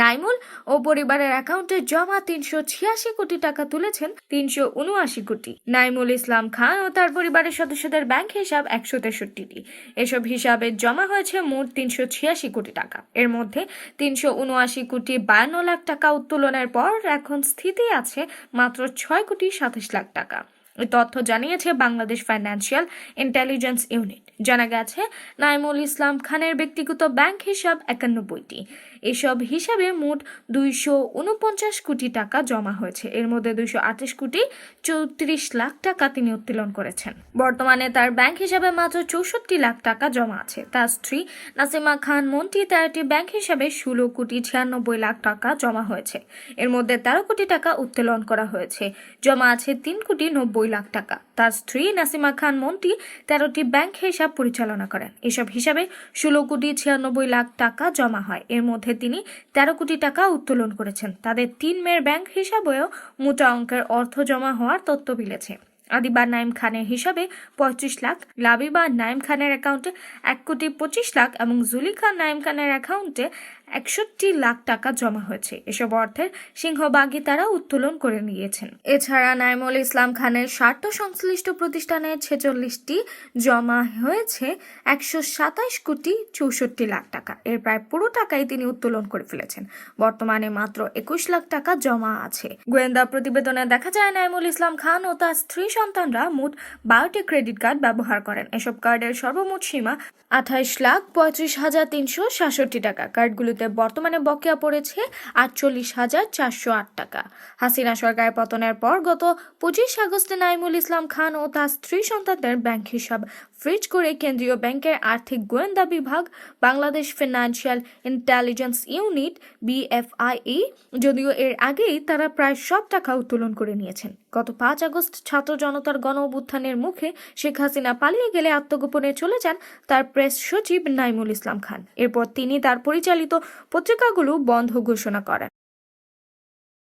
নাইমুল ও পরিবারের অ্যাকাউন্টে জমা তিনশো ছিয়াশি কোটি টাকা তুলেছেন তিনশো উনআশি কোটি। নাইমুল ইসলাম খান ও তার পরিবারের সদস্যদের ব্যাংক হিসাব একশো তেষট্টিটি। এসব হিসাবে জমা হয়েছে মোট তিনশো ছিয়াশি কোটি টাকা। এর মধ্যে তিনশো উনআশি কোটি বায়ান্ন লাখ টাকা উত্তোলনের পর এখন স্থিতি আছে মাত্র ছয় কোটি সাতাশ লাখ টাকা। তথ্য জানিয়েছে বাংলাদেশ ফাইন্যান্সিয়াল ইন্টেলিজেন্স ইউনিট জানা গেছে, নাইমুল ইসলাম খানের ব্যক্তিগত ব্যাংক হিসাব একানব্বইটি এসব হিসাবে মোট দুইশো উনপঞ্চাশ কোটি টাকা জমা হয়েছে। এর মধ্যে দুইশো আঠাশ কোটি চৌত্রিশ লাখ টাকা তিনি উত্তোলন করেছেন। বর্তমানে তার ব্যাংক হিসাবে মাত্র চৌষট্টি লাখ টাকা জমা আছে। তার স্ত্রী নাসিমা খান মন্ত্রী তেরোটি ব্যাংক হিসাবে ষোলো কোটি ছিয়ানব্বই লাখ টাকা জমা হয়েছে। এর মধ্যে তেরো কোটি টাকা উত্তোলন করা হয়েছে। জমা আছে তিন কোটি নব্বই লাখ টাকা। তার স্ত্রী নাসিমা খান মন্ত্রী তেরোটি ব্যাংক হিসাব পরিচালনা করেন। এসব হিসাবে ষোলো কোটি ছিয়ানব্বই লাখ টাকা জমা হয়। এর মধ্যে তিনি তেরো কোটি টাকা উত্তোলন করেছেন। তাদের তিন মেয়ের ব্যাংক হিসাবেও মোটা অঙ্কের অর্থ জমা হওয়ার তথ্য মিলেছে। আদিবা নাইম খানের হিসাবে পঁয়ত্রিশ লাখ, লাবিবা নাইম খানের অ্যাকাউন্টে এক কোটি পঁচিশ লাখ এবং জুলিখা নাইম খানের অ্যাকাউন্টে একষট্টি লাখ টাকা জমা হয়েছে। এসব অর্থের সিংহবাগী তারা উত্তোলন করে নিয়েছেন। এছাড়া নাইমুল ইসলাম খানের স্বার্থ সংশ্লিষ্ট প্রতিষ্ঠানের ছেচল্লিশটি জমা হয়েছে একশো সাতাশ কোটি চৌষট্টি লাখ টাকা। এর প্রায় পুরো টাকাই তিনি উত্তোলন করে ফেলেছেন। বর্তমানে মাত্র একুশ লাখ টাকা জমা আছে। গোয়েন্দা প্রতিবেদনে দেখা যায়, নাইমুল ইসলাম খান ও তার স্ত্রী সন্তানরা মোট বারোটি ক্রেডিট কার্ড ব্যবহার করেন। এসব কার্ডের সর্বমোট সীমা আঠাইশ লাখ পঁয়ত্রিশ হাজার তিনশো সাতষট্টি টাকা। কার্ডগুলোতে বর্তমানে বকেয়া পড়েছে আটচল্লিশ হাজার চারশো আট টাকা। হাসিনা সরকারের পতনের পর গত পঁচিশ আগস্টে নাইমুল ইসলাম খান ও তার স্ত্রী সন্তানদের ব্যাংক হিসাব ফ্রিজ করে কেন্দ্রীয় ব্যাংকের আর্থিক গোয়েন্দা বিভাগ, Bangladesh financial intelligence unit, BFIE, যদিও এর আগেই তারা প্রায় সব টাকা উত্তোলন করে নিয়েছেন। গত পাঁচ আগস্ট ছাত্র জনতার গণ অভ্যুত্থানের মুখে শেখ হাসিনা পালিয়ে গেলে আত্মগোপনে চলে যান তার প্রেস সচিব নাইমুল ইসলাম খান। এরপর তিনি তার পরিচালিত পত্রিকাগুলো বন্ধ ঘোষণা করেন।